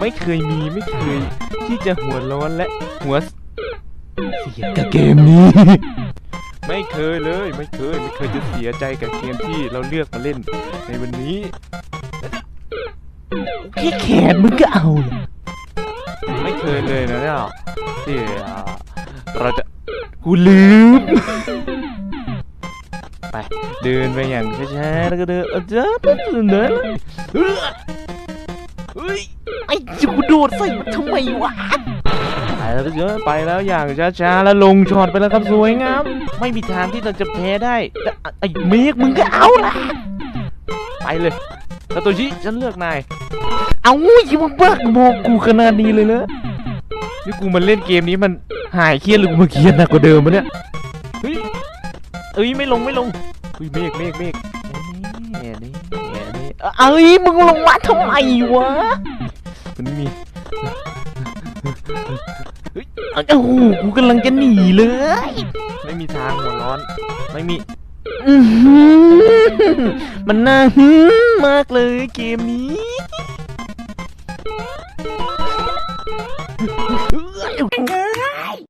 ไม่เคยมีไม่เคย ที่จะหัวร้อนและหัวเสียกับเกมนี้ ไม่เคยเลยไม่เคยไม่เคยจะเสียใจกับเกมที่เราเลือกมาเล่นในวันนี้แค่แขนมึงก็เอาเลยไม่เคยเลยนะเนี่ยที่อ่าเราจะกูลืมไปเดินไปอย่างช้าๆแล้วก็เดินเออเดินเดินเดินเออเฮ้ย ไอ้จูโดดใส่มันทำไมวะไปแล้วก็เดินไปแล้วอย่างช้าๆแล้วลงช็อตไปแล้วครับสวยงามไม่มีทางที่เราจะแพ้ได้แต่ไอ้เมฆมึงก็เอาละไปเลยซาโตชิฉันเลือกนายเอาอย่ามาบ้าบอกกูขนาดนี้เลยนะนี่กูมาเล่นเกมนี้มันหายเครียดหรือกูมาเครียดหนักกว่าเดิมปะเนี่ยเฮ้ยเอ้ยไม่ลงไม่ลงเฮ้ยเมฆเมฆเมฆนี่นี่นี่เอ้ยมึงลงมาทำไมวะ มัวนี้มีเฮ้ยโอ้โหกูกำลังจะหนีเลย ไม่มีทางหัวร้อน ไม่มีมันน่าหึมมากเลยเกมนี้